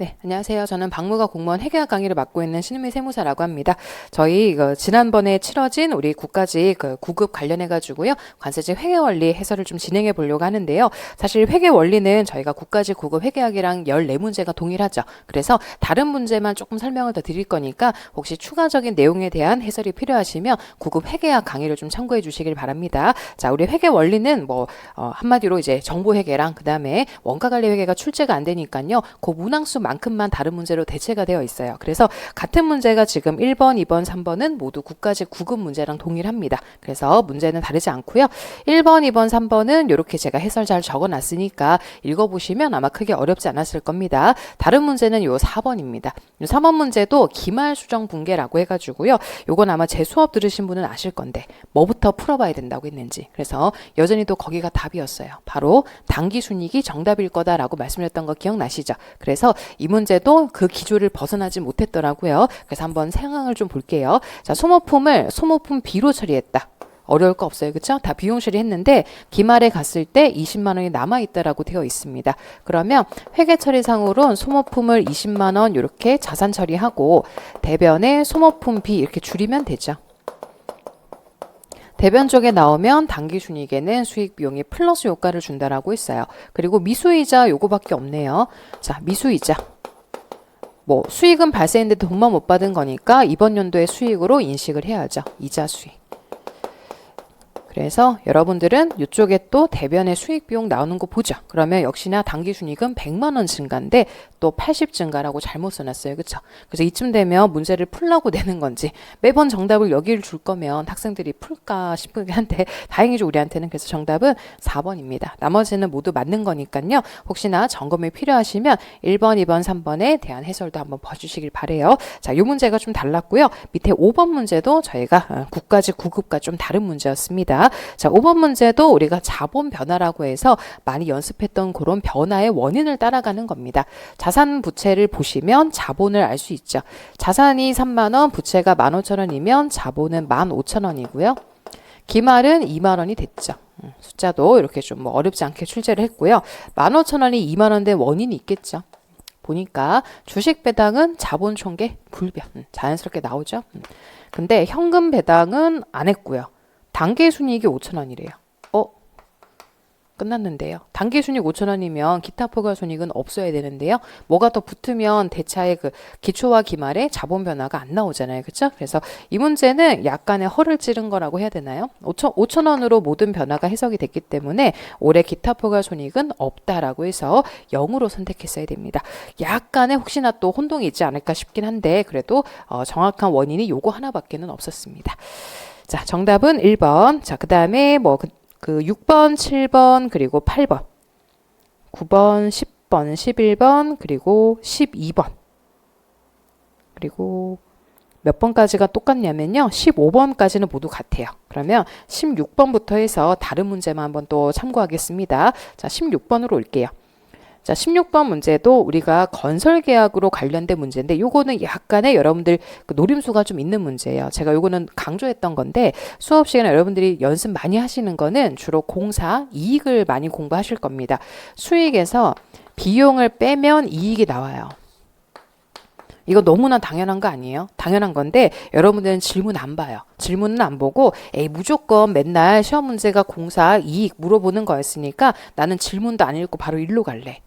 네, 안녕하세요. 저는 박무가 공무원 회계학 강의를 맡고 있는 신은미 세무사라고 합니다. 저희 그 지난번에 치러진 우리 국가직 그 구급 관련해 가지고요. 관세직 회계 원리 해설을 좀 진행해 보려고 하는데요. 사실 회계 원리는 저희가 국가직 구급 회계학이랑 14문제가 동일하죠. 그래서 다른 문제만 조금 설명을 더 드릴 거니까 혹시 추가적인 내용에 대한 해설이 필요하시면 구급 회계학 강의를 좀 참고해 주시길 바랍니다. 자, 우리 회계 원리는 뭐 어, 한마디로 이제 정보 회계랑 그다음에 원가 관리 회계가 출제가 안 되니까요. 그 문항수 만큼만 다른 문제로 대체가 되어 있어요. 그래서 같은 문제가 지금 1번, 2번, 3번은 모두 국가직 구급 문제랑 동일합니다. 그래서 문제는 다르지 않고요. 1번, 2번, 3번은 이렇게 제가 해설 잘 적어놨으니까 읽어보시면 아마 크게 어렵지 않았을 겁니다. 다른 문제는 요 4번입니다. 요 3번 문제도 기말 수정 붕괴라고 해가지고요. 요건 아마 제 수업 들으신 분은 아실 건데 뭐부터 풀어봐야 된다고 했는지. 그래서 여전히 또 거기가 답이었어요. 바로 단기 순이익이 정답일 거다라고 말씀드렸던 거 기억나시죠? 그래서 이 문제도 그 기조를 벗어나지 못했더라고요. 그래서 한번 상황을 좀 볼게요. 자, 소모품을 소모품 B로 처리했다. 어려울 거 없어요. 그쵸? 다 비용 처리했는데 기말에 갔을 때 20만 원이 남아 있다라고 되어 있습니다. 그러면 회계 처리상으로는 소모품을 20만 원 이렇게 자산 처리하고 대변에 소모품 B 이렇게 줄이면 되죠. 대변 쪽에 나오면 단기 순이익에는 수익 비용이 플러스 효과를 준다라고 했어요. 그리고 미수이자 요거밖에 없네요. 자, 미수이자. 뭐 수익은 발생했는데 돈만 못 받은 거니까 이번 연도의 수익으로 인식을 해야죠. 이자 수익. 그래서 여러분들은 이쪽에 또 대변의 수익 비용 나오는 거 보죠. 그러면 역시나 단기 순이익은 100만 원 증가인데 또 80 증가라고 잘못 써놨어요. 그렇죠? 그래서 이쯤 되면 문제를 풀라고 내는 건지 매번 정답을 여기를 줄 거면 학생들이 풀까 싶긴 한데 다행이죠 우리한테는 그래서 정답은 4번입니다. 나머지는 모두 맞는 거니까요. 혹시나 점검이 필요하시면 1번, 2번, 3번에 대한 해설도 한번 봐주시길 바래요. 자, 이 문제가 좀 달랐고요. 밑에 5번 문제도 저희가 어, 국가직 구급과 좀 다른 문제였습니다. 자, 5번 문제도 우리가 자본 변화라고 해서 많이 연습했던 그런 변화의 원인을 따라가는 겁니다. 자산 부채를 보시면 자본을 알 수 있죠. 자산이 3만 원, 부채가 15,000원이면 자본은 15,000원이고요. 기말은 2만 원이 됐죠. 음, 숫자도 이렇게 좀 뭐 어렵지 않게 출제를 했고요. 15,000원이 2만 원 된 원인이 있겠죠. 보니까 주식 배당은 자본 총계 불변 음, 자연스럽게 나오죠. 음. 근데 현금 배당은 안 했고요. 단기 순이익이 5천 원이래요. 어? 끝났는데요. 단기 순이익 5천 원이면 기타 포괄 순이익은 없어야 되는데요. 뭐가 더 붙으면 대차의 그 기초와 기말에 자본 변화가 안 나오잖아요. 그렇죠? 그래서 이 문제는 약간의 허를 찌른 거라고 해야 되나요? 5천 5천 원으로 모든 변화가 해석이 됐기 때문에 올해 기타 포괄 순이익은 없다라고 해서 0으로 선택했어야 됩니다. 약간의 혹시나 또 혼동이 있지 않을까 싶긴 한데 그래도 어, 정확한 원인이 요거 하나밖에는 없었습니다. 자, 정답은 1번. 자, 그다음에 뭐 그, 그 6번, 7번, 그리고 8번. 9번, 10번, 11번, 그리고 12번. 그리고 몇 번까지가 똑같냐면요. 15번까지는 모두 같아요. 그러면 16번부터 해서 다른 문제만 한번 또 참고하겠습니다. 자, 16번으로 올게요. 자, 16번 문제도 우리가 건설 계약으로 관련된 문제인데 요거는 약간의 여러분들 그 노림수가 좀 있는 문제예요. 제가 요거는 강조했던 건데 수업 시간에 여러분들이 연습 많이 하시는 거는 주로 공사 이익을 많이 공부하실 겁니다. 수익에서 비용을 빼면 이익이 나와요. 이거 너무나 당연한 거 아니에요? 당연한 건데 여러분들은 질문 안 봐요. 질문은 안 보고 에이 무조건 맨날 시험 문제가 공사 이익 물어보는 거였으니까 나는 질문도 안 읽고 바로 일로 갈래.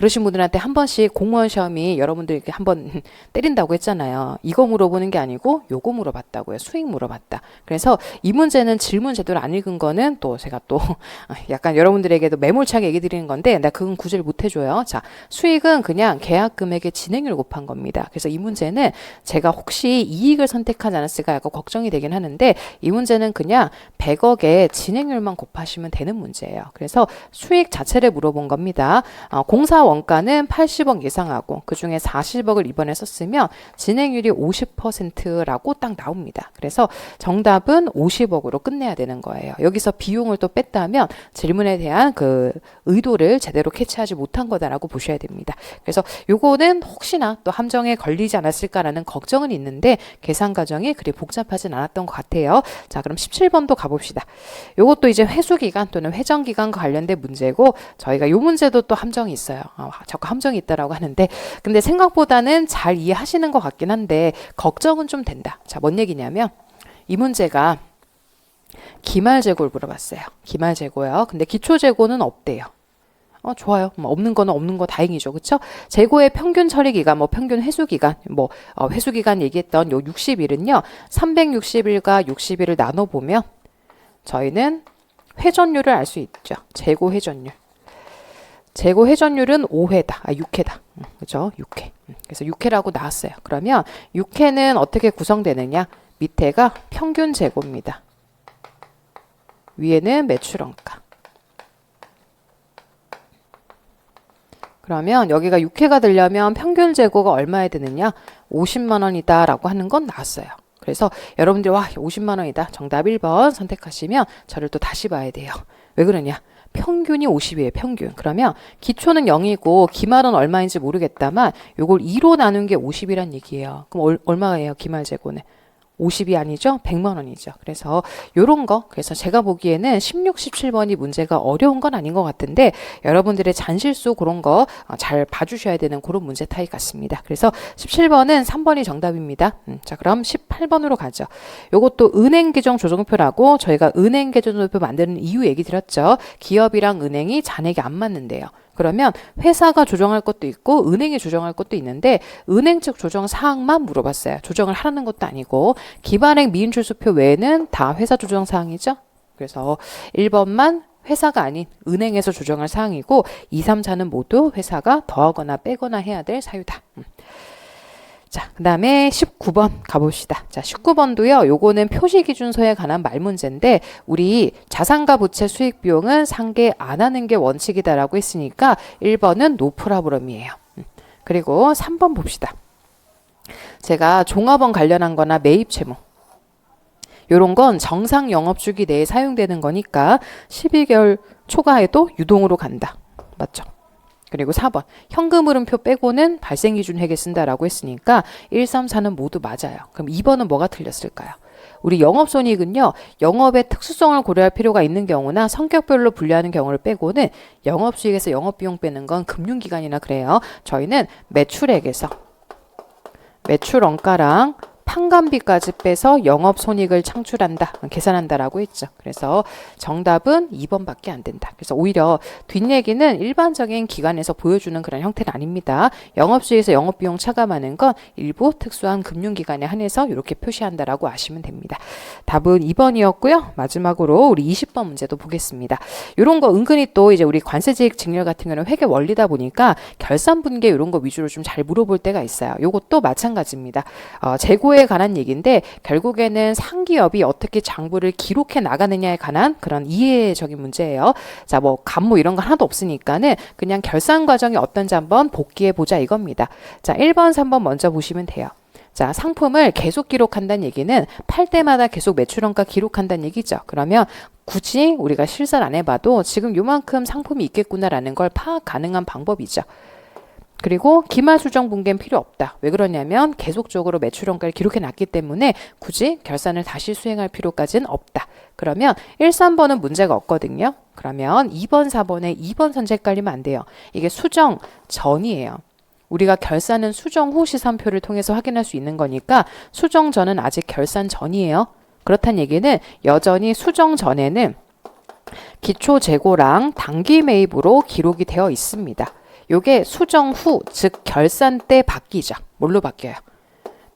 그러신 분들한테 한 번씩 공무원 시험이 여러분들 이렇게 한번 때린다고 했잖아요. 이거 물어보는 게 아니고 요거 물어봤다고요. 수익 물어봤다. 그래서 이 문제는 질문 제대로 안 읽은 거는 또 제가 또 약간 여러분들에게도 매몰차게 얘기 드리는 건데 나 그건 구제를 못 해줘요. 자, 수익은 그냥 계약 금액의 진행률 곱한 겁니다. 그래서 이 문제는 제가 혹시 이익을 선택하지 않았을까 약간 걱정이 되긴 하는데 이 문제는 그냥 100억의 진행률만 곱하시면 되는 문제예요. 그래서 수익 자체를 물어본 겁니다. 어, 공사 원가는 80억 예상하고 그 중에 40억을 이번에 썼으면 진행률이 50%라고 딱 나옵니다. 그래서 정답은 50억으로 끝내야 되는 거예요. 여기서 비용을 또 뺐다면 질문에 대한 그 의도를 제대로 캐치하지 못한 거다라고 보셔야 됩니다. 그래서 요거는 혹시나 또 함정에 걸리지 않았을까라는 걱정은 있는데 계산 과정이 그리 복잡하진 않았던 것 같아요. 자, 그럼 17번도 가봅시다. 요것도 이제 회수 기간 또는 회전 기간과 관련된 문제고 저희가 요 문제도 또 함정이 있어요. 어, 자꾸 함정이 있다라고 하는데 근데 생각보다는 잘 이해하시는 것 같긴 한데 걱정은 좀 된다. 자, 뭔 얘기냐면 이 문제가 기말 재고를 물어봤어요. 기말 재고요. 근데 기초 재고는 없대요. 어, 좋아요. 뭐 없는 거는 없는 거 다행이죠. 그쵸? 재고의 평균 처리 기간, 뭐 평균 회수 기간, 뭐, 어, 회수 기간 얘기했던 요 60일은요, 360일과 60일을 나눠보면, 저희는 회전율을 알 수 있죠. 재고 회전율. 재고 회전율은 5회다. 아, 6회다. 음, 그죠? 6회. 음, 그래서 6회라고 나왔어요. 그러면 6회는 어떻게 구성되느냐? 밑에가 평균 재고입니다. 위에는 매출 원가. 그러면 여기가 6회가 되려면 평균 재고가 얼마에 드느냐? 50만 원이다 라고 하는 건 나왔어요. 그래서 여러분들이 와 50만 원이다. 정답 1번 선택하시면 저를 또 다시 봐야 돼요. 왜 그러냐? 평균이 50이에요. 평균. 그러면 기초는 0이고 기말은 얼마인지 모르겠다만 요걸 2로 나눈 게 50이란 얘기예요. 그럼 얼, 얼마예요? 기말 재고는? 50이 아니죠? 100만 원이죠. 그래서 요런 거 그래서 제가 보기에는 16, 17번이 문제가 어려운 건 아닌 것 같은데 여러분들의 잔실수 그런 거 잘 봐주셔야 되는 그런 문제 타입 같습니다. 그래서 17번은 3번이 정답입니다. 음, 자 그럼 18번으로 가죠. 요것도 은행 계정 조정표라고 저희가 은행 계정 조정표 만드는 이유 얘기 드렸죠. 기업이랑 은행이 잔액이 안 맞는데요. 그러면 회사가 조정할 것도 있고 은행이 조정할 것도 있는데 은행 측 조정 사항만 물어봤어요. 조정을 하라는 것도 아니고 기반행 미인출수표 외에는 다 회사 조정 사항이죠. 그래서 1번만 회사가 아닌 은행에서 조정할 사항이고 2, 3, 4는 모두 회사가 더하거나 빼거나 해야 될 사유다. 음. 자, 그 다음에 19번 가봅시다. 자, 19번도요, 요거는 표시 기준서에 관한 말 문제인데, 우리 자산가 부채 수익 비용은 상계 안 하는 게 원칙이다라고 했으니까, 1번은 노프라브럼이에요. 음. 그리고 3번 봅시다. 제가 종업원 관련한 거나 매입 채무. 요런 건 정상 영업 주기 내에 사용되는 거니까 12개월 초과해도 유동으로 간다. 맞죠? 그리고 4번 현금 흐름표 빼고는 발생 기준 회계 쓴다라고 했으니까 1, 3, 4는 모두 맞아요. 그럼 2번은 뭐가 틀렸을까요? 우리 영업손익은요, 영업의 특수성을 고려할 필요가 있는 경우나 성격별로 분류하는 경우를 빼고는 영업수익에서 영업비용 빼는 건 금융기관이나 그래요. 저희는 매출액에서 매출 원가랑 판관비까지 빼서 영업 손익을 창출한다, 계산한다라고 했죠. 그래서 정답은 2번밖에 안 된다. 그래서 오히려 뒷얘기는 일반적인 기관에서 보여주는 그런 형태는 아닙니다. 영업수에서 영업비용 차감하는 건 일부 특수한 금융기관에 한해서 이렇게 표시한다라고 아시면 됩니다. 답은 2번이었고요. 마지막으로 우리 20번 문제도 보겠습니다. 이런 거 은근히 또 이제 우리 관세지익 증여 같은 경우는 회계 원리다 보니까 결산 분계 이런 거 위주로 좀 잘 물어볼 때가 있어요. 이것도 마찬가지입니다. 어, 재고 에 관한 얘기인데 결국에는 상기업이 어떻게 장부를 기록해 나가느냐에 관한 그런 이해적인 문제예요. 자, 뭐 감모 이런 거 하나도 없으니까는 그냥 결산 과정이 어떤지 한번 복기해 보자 이겁니다. 자, 1번, 3번 먼저 보시면 돼요. 자, 상품을 계속 기록한다는 얘기는 팔 때마다 계속 매출원가 기록한다는 얘기죠. 그러면 굳이 우리가 실사를 안 해봐도 지금 요만큼 상품이 있겠구나라는 걸 파악 가능한 방법이죠. 그리고 기말 수정 분계는 필요 없다. 왜 그러냐면 계속적으로 매출 원가를 기록해 놨기 때문에 굳이 결산을 다시 수행할 필요까지는 없다. 그러면 1, 3번은 문제가 없거든요. 그러면 2번, 4번에 2번 선제 헷갈리면 안 돼요. 이게 수정 전이에요. 우리가 결산은 수정 후 시산표를 통해서 확인할 수 있는 거니까 수정 전은 아직 결산 전이에요. 그렇다는 얘기는 여전히 수정 전에는 기초 재고랑 단기 매입으로 기록이 되어 있습니다. 요게 수정 후, 즉 결산 때 바뀌죠. 뭘로 바뀌어요?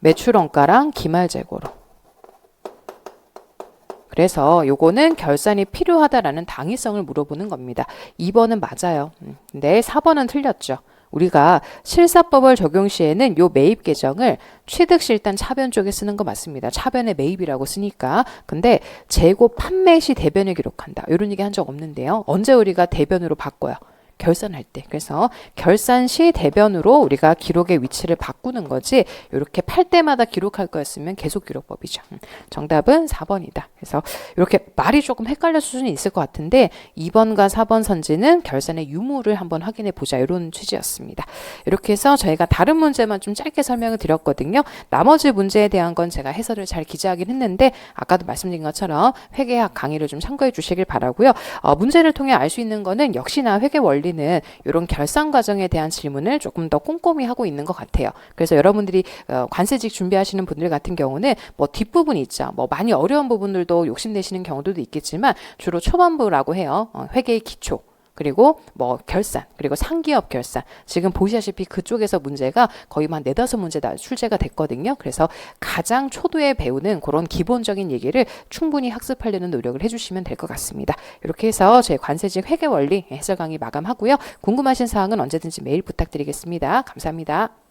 매출 원가랑 기말 재고로. 그래서 요거는 결산이 필요하다라는 당위성을 물어보는 겁니다. 2번은 맞아요. 음, 근데 4번은 틀렸죠. 우리가 실사법을 적용 시에는 요 매입 계정을 취득 실단 차변 쪽에 쓰는 거 맞습니다. 차변의 매입이라고 쓰니까. 근데 재고 판매 시 대변을 기록한다. 이런 얘기 한 적 없는데요. 언제 우리가 대변으로 바꿔요? 결산할 때. 그래서 결산 시 대변으로 우리가 기록의 위치를 바꾸는 거지 이렇게 팔 때마다 기록할 거였으면 계속 기록법이죠. 음, 정답은 4번이다. 그래서 이렇게 말이 조금 헷갈릴 수는 있을 것 같은데 2번과 4번 선지는 결산의 유무를 한번 확인해 보자 이런 취지였습니다. 이렇게 해서 저희가 다른 문제만 좀 짧게 설명을 드렸거든요. 나머지 문제에 대한 건 제가 해설을 잘 기재하긴 했는데 아까도 말씀드린 것처럼 회계학 강의를 좀 참고해 주시길 바라고요. 어, 문제를 통해 알 수 있는 거는 역시나 회계 원리 원리는 이런 결산 과정에 대한 질문을 조금 더 꼼꼼히 하고 있는 것 같아요. 그래서 여러분들이 어, 관세직 준비하시는 분들 같은 경우는 뭐 뒷부분 있죠. 뭐 많이 어려운 부분들도 욕심내시는 경우들도 있겠지만 주로 초반부라고 해요. 어, 회계의 기초. 그리고 뭐 결산, 그리고 상기업 결산. 지금 보시다시피 그쪽에서 문제가 거의 한 네다섯 문제 다 출제가 됐거든요. 그래서 가장 초도에 배우는 그런 기본적인 얘기를 충분히 학습하려는 노력을 해주시면 될 것 같습니다. 이렇게 해서 제 관세직 회계 원리 해설 강의 마감하고요. 궁금하신 사항은 언제든지 메일 부탁드리겠습니다. 감사합니다.